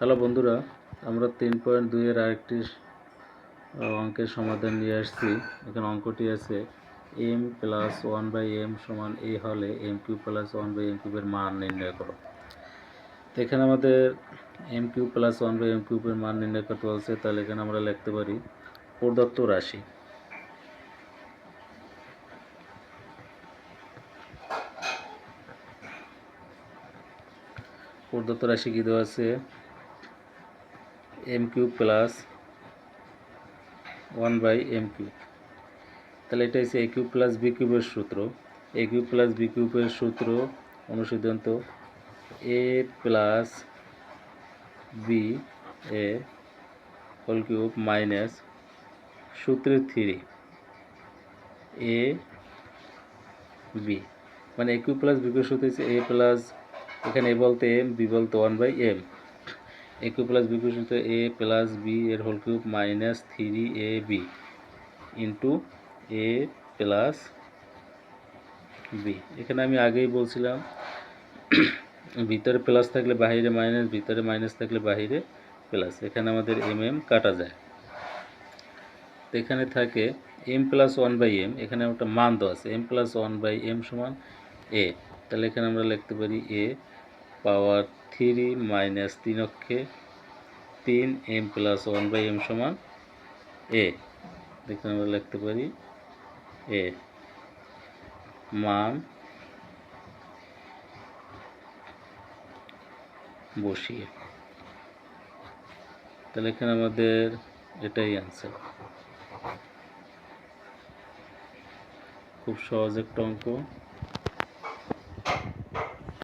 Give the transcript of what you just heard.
Hello বন্ধুরা, আমরা তিন পয়েন্ট দুইয়ের আরেকটি অঙ্কের সমাধান নিয়ে আসছি। এখানে অঙ্কটি আছে M plus one by M সমান এ হলে M cube plus one by M কিউবের মান নির্ণয় করো। তো এখানে আমাদের M cube plus one by M কিউবের মান নির্ণয় করতে বলছে, তাহলে এখানে আমরা লিখতে পারি প্রদত্ত রাশি। প্রদত্ত রাশি কী দেওয়া আছে? M cube plus one by M cube তাহলে এটা হচ্ছে এ কিউব প্লাস বি কিউবের সূত্র। এ কিউব প্লাস বি কিউবের সূত্র অনুসিদ্ধান্ত A plus B A whole cube minus সূত্রের থ্রি এ বি মানে A cube plus B cube সূত্র হচ্ছে এ প্লাস এখানে এ বলতে এম বি বলতে one by M A plus B cube A plus B এর whole cube minus three A B into A plus B এখানে আমি আগেই বলছিলাম, ভিতরে প্লাস থাকলে বাহিরে মাইনাস ভিতরে মাইনাস থাকলে বাহিরে প্লাস এখানে আমাদের এম এম কাটা যায়। তো এখানে থাকে M plus one by M এখানে একটা মান দেওয়া আছে। M plus one by M সমান এ তাহলে এখানে আমরা লিখতে পারি এ পাওয়ার থ্রি মাইনাস তিন অক্ষে তিন M plus one by M সমান এ। এখানে আমরা লিখতে পারি এ। মান বসিয়ে। তাহলে এখানে আমাদের এটাই অ্যান্সার খুব সহজ একটা অঙ্ক।